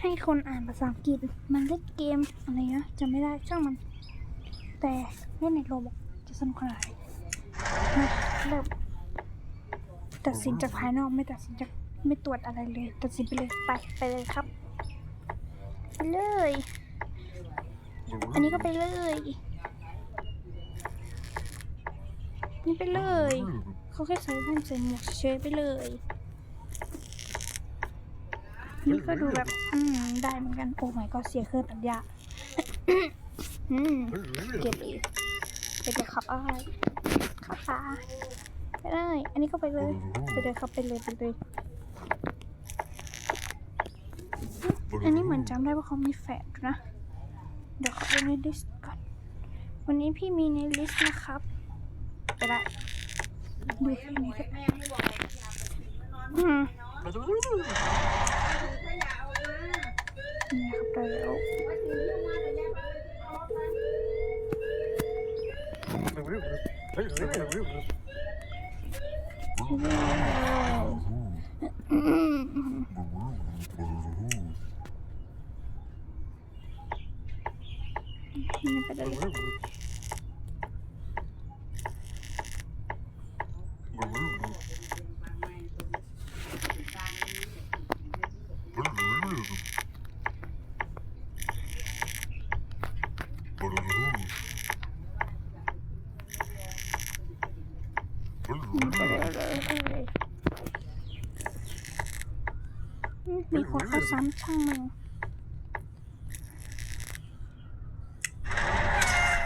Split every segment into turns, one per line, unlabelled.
ให้คนอ่านภาษาอังกฤษ มันเล่นเกมอะไรนะจำไม่ได้ช่างมัน แต่เล่นในโรบอกจะสนุกขนาดไหนมาเริ่มตัดสินจากภายนอกไม่ตัดสินจากไม่ตรวจอะไรเลย ตัดสินไปเลยไปไปเลยครับไปเลย อันนี้ก็ไปเลย นี่ไปเลย เขาแค่ใส่แว่นใส่หมวกเฉยไปเลย นี่ก็ดูแบบ อืม ได้เหมือนกัน โอ้ my ก็เสียเครื่องตัดหญ้าอืม เก็บอีกไปเลยครับอ้ายขับขาไปเลย อันนี้ก็ไปเลย ไปเลยครับไปเลยไปเลย อันนี้เหมือนจำได้ว่าเขามีแฟดอยู่นะ เดี๋ยวขอดูในลิสต์ก่อน วันนี้พี่มีในลิสต์นะครับไปได้ดูแค่นี้ก็อืม นี่ครับได้แล้วอืมนี่ไปได้ เลยมีคนเข้าซ้ำช่างมัน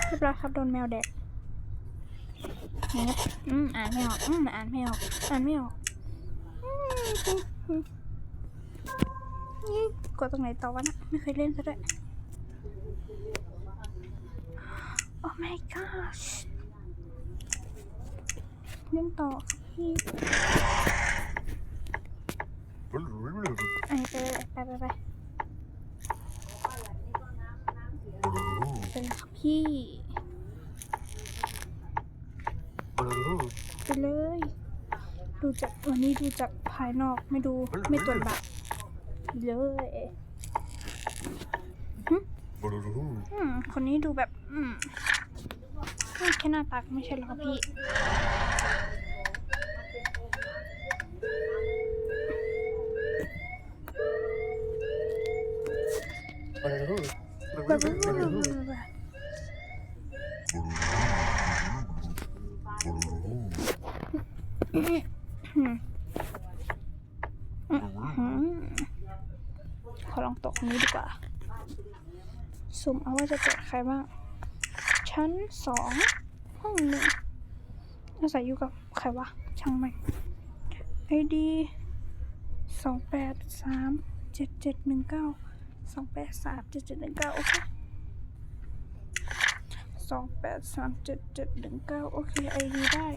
เรียบร้อยครับโดนแมวแดกนะครับอืมอ่านไม่ออกอืมอ่านไม่ออกอ่านไม่ออกอืมอืมนี่กดตรงไหนต่อวะนะไม่เคยเล่นซะด้วยโอ้ my gosh เล่นต่อครับพี่อันนี้ไป เลยไปไปไปไปเลยครับพี่ไปเลย ดูจากวันนี้ดูจากภายนอกไม่ดูไม่ตรวจบัตรเลยอืมคนนี้ดูแบบ อืมแค่หน้าตาไม่ใช่หรอครับพี่ ขอลองตกนี้ดีกว่า สุ่มเอาว่าจะเจอใครบ้าง ชั้นสองห้องหนึ่งอาศัยอยู่กับใครวะ ช่างมันไอดีสองแปดสามเจ็ดเจ็ดหนึ่งเก้า สองแปดสามเจ็ดเจ็ดหนึ่งเก้าโอเคสองแปดสามเจ็ดเจ็ดหนึ่งเก้าโอเคไอดีได้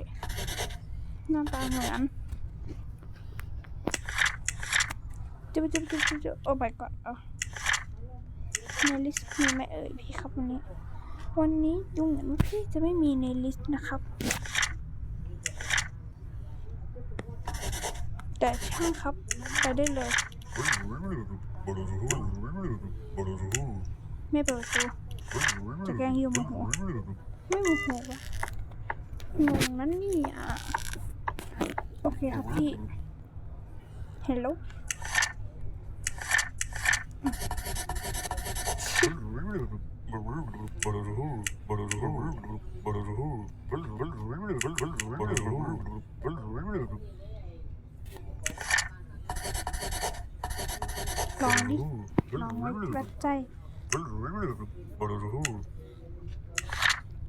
หน้าตาเหมือนจุ๊บจุ๊บจุ๊บจุ๊บจุ๊บโอ้ my god เอาในลิสต์มีไหมเอ่ยพี่ครับวันนี้ วันนี้ดูเหมือนว่าพี่จะไม่มีในลิสต์นะครับ แต่ช่างครับไปได้เลย ไม่เปิดประตูจะแกล้งยืมโมโหไม่โมโหวะงงนั้นนี่อะ โอเคครับพี่เฮลโหล ลองดิลองไว้วัดใจ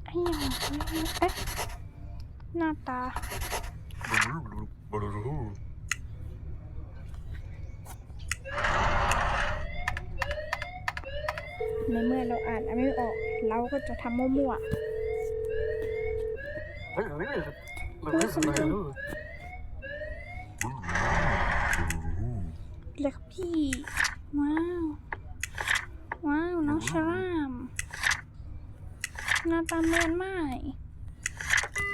ไอ้ยังเอ๊ะหน้าตาในเมื่อเราอ่านไม่ออก เราก็จะทำมั่วๆรู้สึกดี เลยครับพี่ ว้าว ว้าว น้องชรามหน้าตาเมินมาก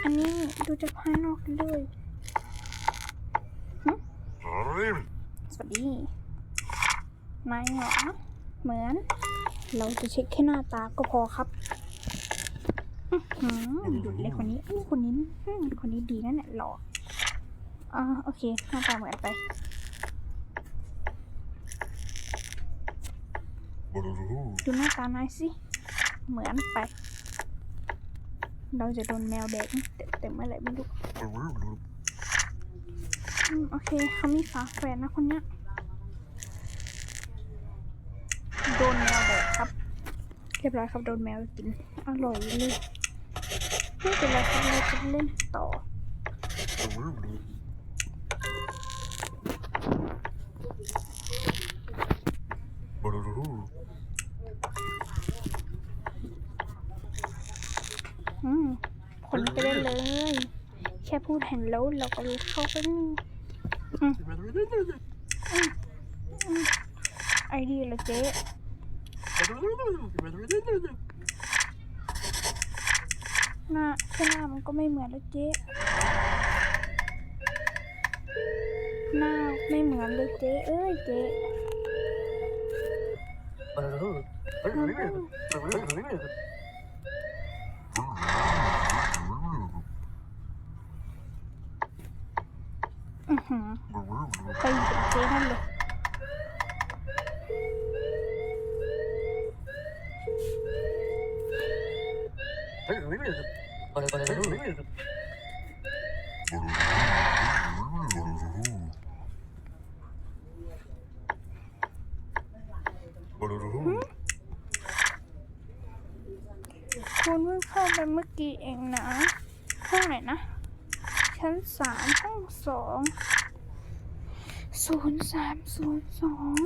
อันนี้ดูจากภายนอกเลยหึสวัสดีนายเหรอเหมือน เราจะเช็คแค่หน้าตาก็พอครับอื้อหือหยุดเลยคนนี้อู้คนนี้อืมคนนี้ดีนั่นแหละหล่ออ่าโอเคหน้าตาเหมือนไป ดูหน้าตานายสิ เหมือนไป เราจะโดนแมวแดกแต่แต่เมื่อไหร่ไม่รู้โอเคเขามีฝาแฝดนะคนเนี้ยโดนแมวแดกครับ เรียบร้อยครับโดนแมวกิน อร่อยเลยไม่เป็นไรครับเราจะเล่นต่อม คนไปได้เลย แค่พูด เห็นแล้วเราก็รู้เข้าไปนี่ไอเดียละเจ๊หน้าแค่หน้ามันก็ไม่เหมือนแล้วเจ๊หน้าไม่เหมือนเลยเจ๊เอ้ยเจ๊ อือหือไปอยู่กับเจ๊นั่นเลย คุณเพิ่งเข้าไปเมื่อกี้เองนะ ห้องไหนนะ ชั้นสามห้องสองศูนย์สามศูนย์สอง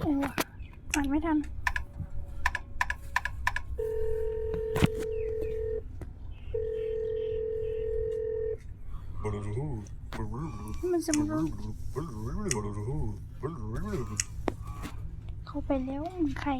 โอ้อ่านไม่ทัน มันจะมาเข้าไปแล้วมึงใคร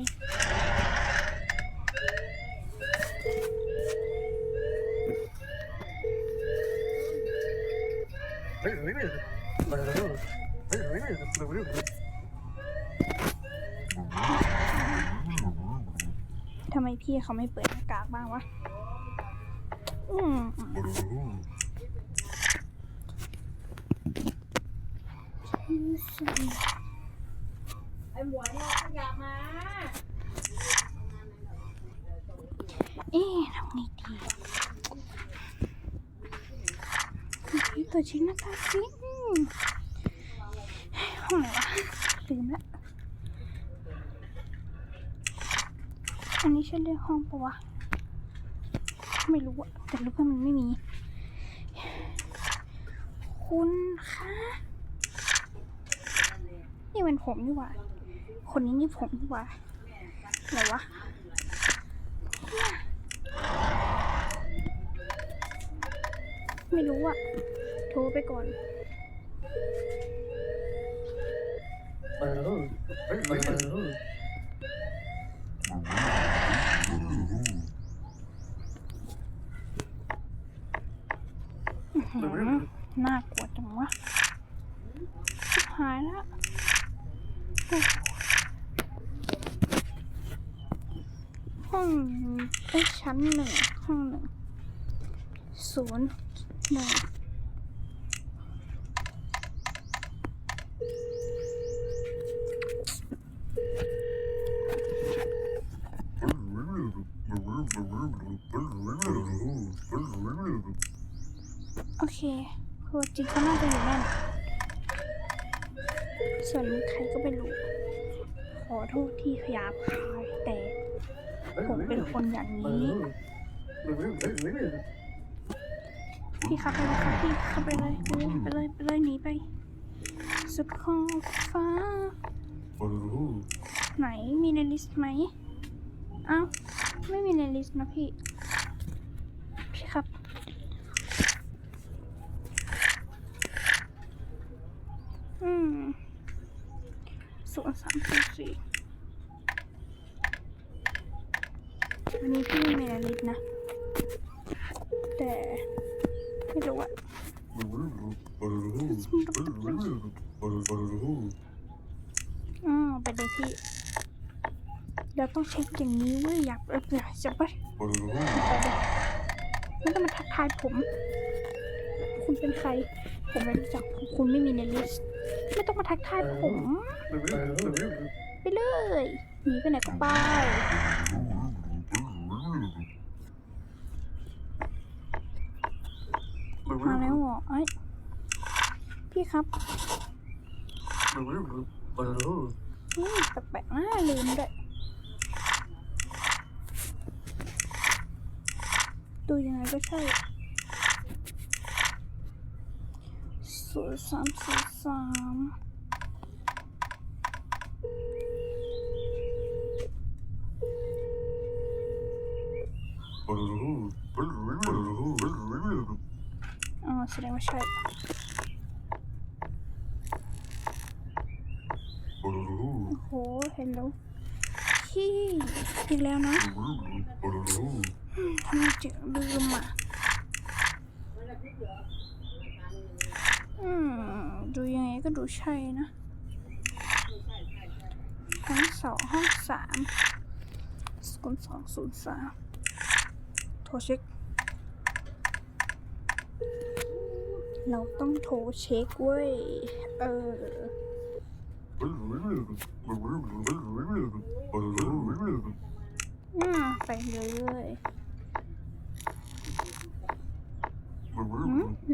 ทำไมพี่เขาไม่เปิดหน้ากากบ้างวะ อืมที่สี่
ไอ้หมวยเนี่ยขยับมา
เอ๊ะทำไงดีตัวชิ้นน้าตาสิอืมห้องไหนวะลืมละอันนี้ใช่เรียกห้องปะวะ ไม่รู้อะแต่รู้ว่ามันไม่มี คุณคะ นี่เป็นผมนี่หว่า คนนี้นี่ผมนี่หว่าอะไรวะไม่รู้อะโทรไปก่อนเออากลัวจังวะชิบหายแล้วโอ้โหห้องไอ้ยชั้นหนึ่งห้องหนึ่งศูนย์หนึ่ง โอเคตัวจริงเขาน่าจะอยู่นั่น ส่วนใครก็ไม่รู้ ขอโทษที่ขยาบคายแต่ผมเป็นคนอย่างนี้ พี่ขับไปเลยครับพี่ขับไปเลยไปเลยไปเลยไปเลยหนีไป สุดขอบฟ้า ไหนมีในลิสต์ไหม อ้าวไม่มีในลิสต์นะพี่ พี่ครับ อืมศูนย์สามสี่วันนี้พี่ไม่มีอะไรลิดนะ แต่ไม่รู้อะอ๋อไปเลยพี่ เราต้องเช็คอย่างนี้เว้ยอยากเอออยากจะไปไปเลยไม่ต้องมาทักทายผม คุณเป็นใคร ผมไม่รู้จักคุณไม่มีในลิสต์ไม่ต้องมาทักทายผม ไปเลยหนีไปไหนก็ไปมาแล้วเหรอไอ้พี่ครับนี่แปลกๆนะลืมด้วยดูยังไง ก็ใช่ศูนย์สามสี่สามอ๋อแสดงว่าใช่โอ้โหเห็นแล้วพี่อีกแล้วนะ ทำเจอลืมอะอืมดูยังไงก็ดูใช่นะห้องสองห้องสามสกุลสองศูนย์สามโทรเช็ค เราต้องโทรเช็คเว้ย เอออืมไปเลยอืม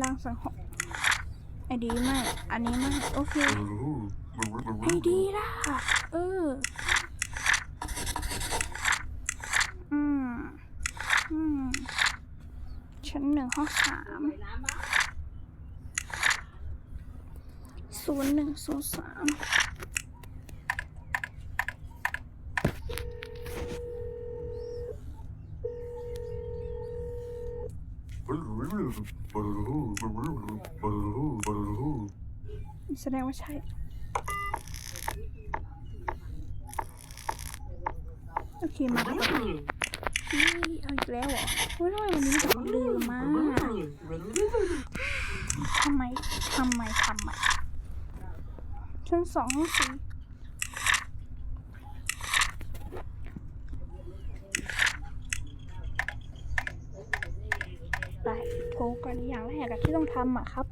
ลางสังหรณ์ไอดีไม่ อันนี้ไม่ โอเค ไอดีล่ะ เออ อืม อืม ชั้นหนึ่งห้องสามศูนย์หนึ่งศูนย์สาม แส ดงว่าใช่ โอเค มาแล้วนี่เอาอีกแล้วเหรอเฮ้ยทำไมวันนี้มีแต่คนลืมมากทำไมทำไมทำไมชั้นสองสีไปโทรก่อนอย่างแรกที่ต้องทำอะครับ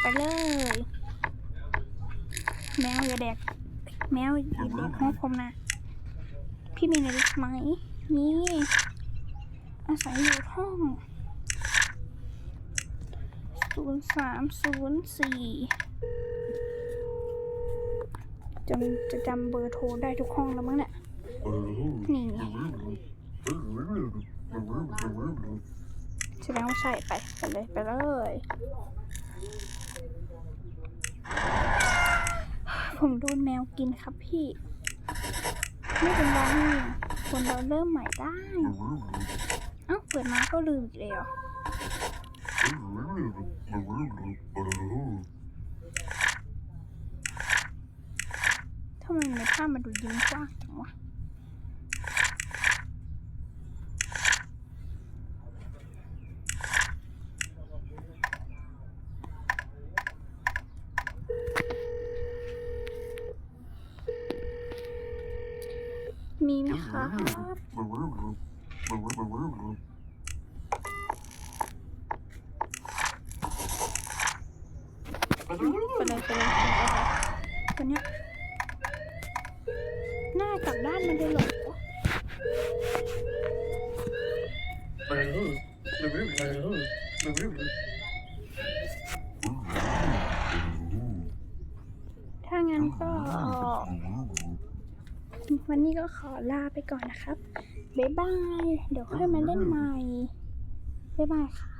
ไปเลย แมวอย่าแดก แมวอย่าแดกห้องผมนะ พี่มีในลิสต์ไหมมีอาศัยอยู่ห้องศูนย์สามศูนย์สี่จนจะจำเบอร์โทรได้ทุกห้องแล้วมั้งเนี่ยนี่ แสดงว่าใช่ไปไปเลยไปเลยผมโดนแมวกินครับพี่ ไม่เป็นไรคนเราเริ่มใหม่ได้ เอ้า เปิดมาก็ลืมอีกแล้วทำไมในภาพมันดูยิ้มกว้างจังวะ มี ไหมครับไปเลยไปเลยไปเลยตัวเนี้ยหน้ากลับด้านมันได้เหรอถ้างั้นก็ วันนี้ก็ขอลาไปก่อนนะครับ บ๊ายบาย เดี๋ยวค่อยมาเล่นใหม่ บ๊ายบายค่ะ